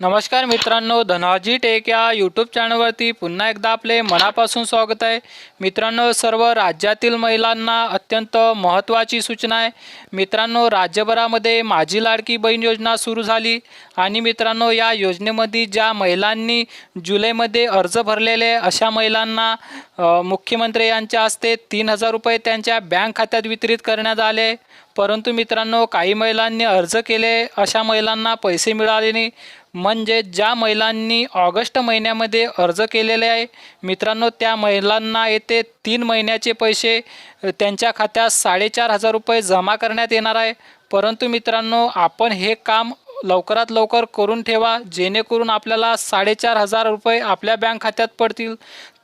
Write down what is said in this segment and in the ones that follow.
नमस्कार मित्रांनो धनाजी टेक या यूट्यूब चॅनलवरती पुन्हा एकदा आपले मनापासून स्वागत आहे. मित्रांनो सर्व राज्यातील महिलांना अत्यंत महत्त्वाची सूचना आहे. मित्रांनो राज्यभरामध्ये माझी लाडकी बहीण योजना सुरू झाली आणि मित्रांनो या योजनेमध्ये ज्या महिलांनी जुलैमध्ये अर्ज भरलेले अशा महिलांना मुख्यमंत्री यांच्या हस्ते तीन हजार रुपये त्यांच्या बँक खात्यात वितरित करण्यात आले परंतु मित्रांनो काही महिलांनी अर्ज केले अशा महिलांना पैसे मिळाले नाही. म्हणजे ज्या महिलांनी ऑगस्ट महिन्यामध्ये अर्ज केलेले आहे मित्रांनो त्या महिलांना येते तीन महिन्याचे पैसे त्यांच्या खात्यात साडेचार हजार रुपये जमा करण्यात येणार आहे. परंतु मित्रांनो आपण हे काम लवकरात लवकर करून ठेवा जेणेकरून आपल्याला साडेचार हजार रुपये आपल्या बँक खात्यात पडतील.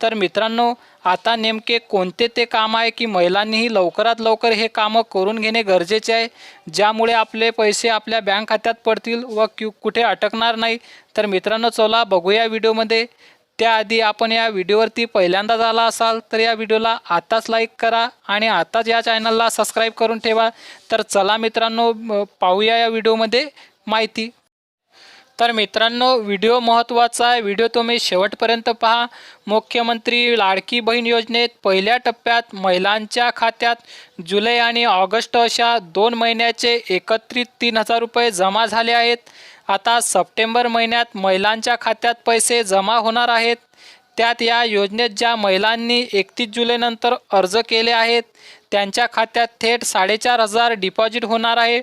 तर मित्रांनो आता नेमके कोणते ते काम आहे की महिलांनीही लवकरात लवकर हे कामं करून घेणे गरजेचे आहे ज्यामुळे आपले पैसे आपल्या बँक खात्यात पडतील व क्यू कुठे अटकणार नाही. तर मित्रांनो चला बघूया व्हिडिओमध्ये. त्याआधी आपण या व्हिडिओवरती पहिल्यांदा झाला असाल तर या व्हिडिओला आताच लाईक करा आणि आताच या चॅनलला सबस्क्राईब करून ठेवा. तर चला मित्रांनो पाहूया या व्हिडिओमध्ये. माहिती. तर मित्रांनो व्हिडिओ महत्त्वाचा आहे. व्हिडिओ तुम्ही शेवटपर्यंत पहा. मुख्यमंत्री लाडकी बहीण योजनेत पहिल्या टप्प्यात महिलांच्या खात्यात जुलै आणि ऑगस्ट अशा दोन महिन्याचे एकत्रित तीन हजार रुपये जमा झाले आहेत. आता सप्टेंबर महिन्यात महिलांच्या खात्यात पैसे जमा होणार आहेत. त्यात या योजनेत ज्या महिलांनी एकतीस जुलैनंतर अर्ज केले आहेत त्यांच्या खात्यात थेट साडेचार हजार डिपॉझिट होणार आहे.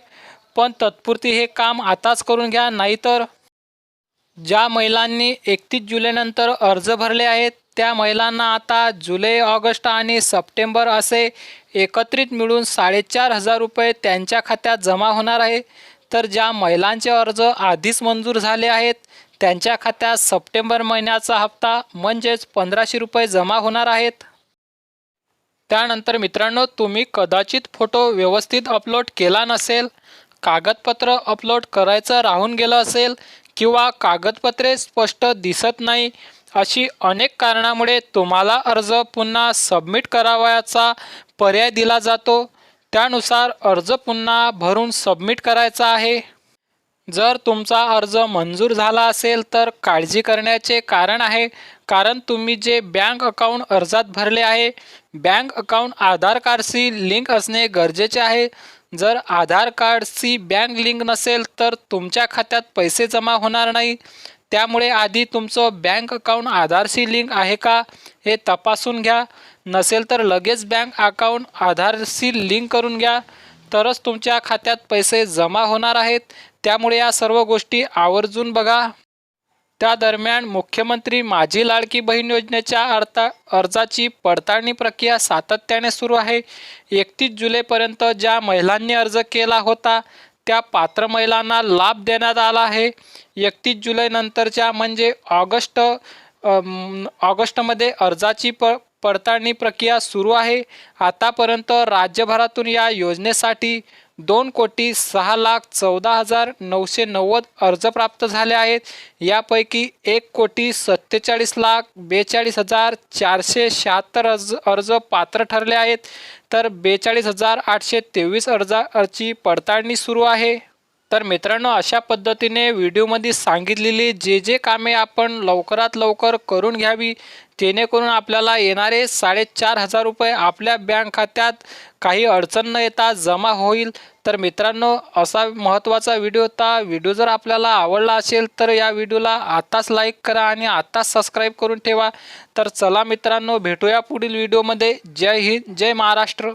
पण तत्पुरती हे काम आताच करून घ्या नाहीतर ज्या महिलांनी एकतीस जुलैनंतर अर्ज भरले आहेत त्या महिलांना आता जुलै ऑगस्ट आणि सप्टेंबर असे एकत्रित मिळून साडेचार हजार रुपये त्यांच्या खात्यात जमा होणार आहे. तर ज्या महिलांचे अर्ज आधीच मंजूर झाले आहेत त्यांच्या खात्यात सप्टेंबर महिन्याचा हप्ता म्हणजेच पंधराशे रुपये जमा होणार आहेत. त्यानंतर मित्रांनो तुम्ही कदाचित फोटो व्यवस्थित अपलोड केला नसेल कागदपत्र अपलोड करायचं राहून गेलं असेल किंवा कागदपत्रे स्पष्ट दिसत नाही अशी अनेक कारणामुळे तुम्हाला अर्ज पुन्हा सबमिट करावयाचा पर्याय दिला जातो. त्यानुसार अर्ज पुन्हा भरून सबमिट करायचा आहे. जर तुमचा अर्ज मंजूर झाला असेल तर काळजी करण्याचे कारण आहे कारण तुम्ही जे बँक अकाउंट अर्जात भरले आहे बँक अकाउंट आधार कार्डशी लिंक असणे गरजेचे आहे. जर आधार कार्डशी बँक लिंक नसेल तर तुमच्या खात्यात पैसे जमा होणार नाही. त्यामुळे आधी तुमचं बँक अकाउंट आधारशी लिंक आहे का हे तपासून घ्या. नसेल तर लगेच बँक अकाउंट आधारशी लिंक करून घ्या. तरच तुमच्या खात्यात पैसे जमा होणार आहेत. त्यामुळे या सर्व गोष्टी आवर्जून बघा. त्या दरम्यान मुख्यमंत्री माझी लाडकी बहीण योजनेच्या अर्था अर्जाची पडताळणी प्रक्रिया सातत्याने सुरू आहे. एकतीस जुलैपर्यंत ज्या महिलांनी अर्ज केला होता त्या पात्र महिलांना लाभ देण्यात आला आहे. एकतीस जुलैनंतरच्या म्हणजे ऑगस्ट ऑगस्टमध्ये अर्जाची प पडताळणी प्रक्रिया सुरू आहे. आतापर्यंत राज्यभरातून या योजनेसाठी दोन कोटी सहा लाख चौदा हजार नऊशे नव्वद अर्ज प्राप्त झाले आहेत. यापैकी एक कोटी सत्तेचाळीस लाख बेचाळीस हजार चारशे शहात्तर अर्ज अर्ज पात्र ठरले आहेत. तर बेचाळीस हजार आठशे तेवीस अर्जाची पडताळणी सुरू आहे. तर मित्रांनो अशा पद्धतीने व्हिडिओमध्ये सांगितलेली जे जे कामे आपण लवकरात लवकर करून घ्यावी जेणेकरून आपल्याला येणारे साडेचार हजार रुपये आपल्या बँक खात्यात काही अडचण न येता जमा होईल. तर मित्रांनो असा महत्त्वाचा व्हिडिओ होता. व्हिडिओ जर आपल्याला आवडला असेल तर या व्हिडिओला आत्ताच लाईक करा आणि आत्ताच सबस्क्राईब करून ठेवा. तर चला मित्रांनो भेटूया पुढील व्हिडिओमध्ये. जय हिंद जय महाराष्ट्र.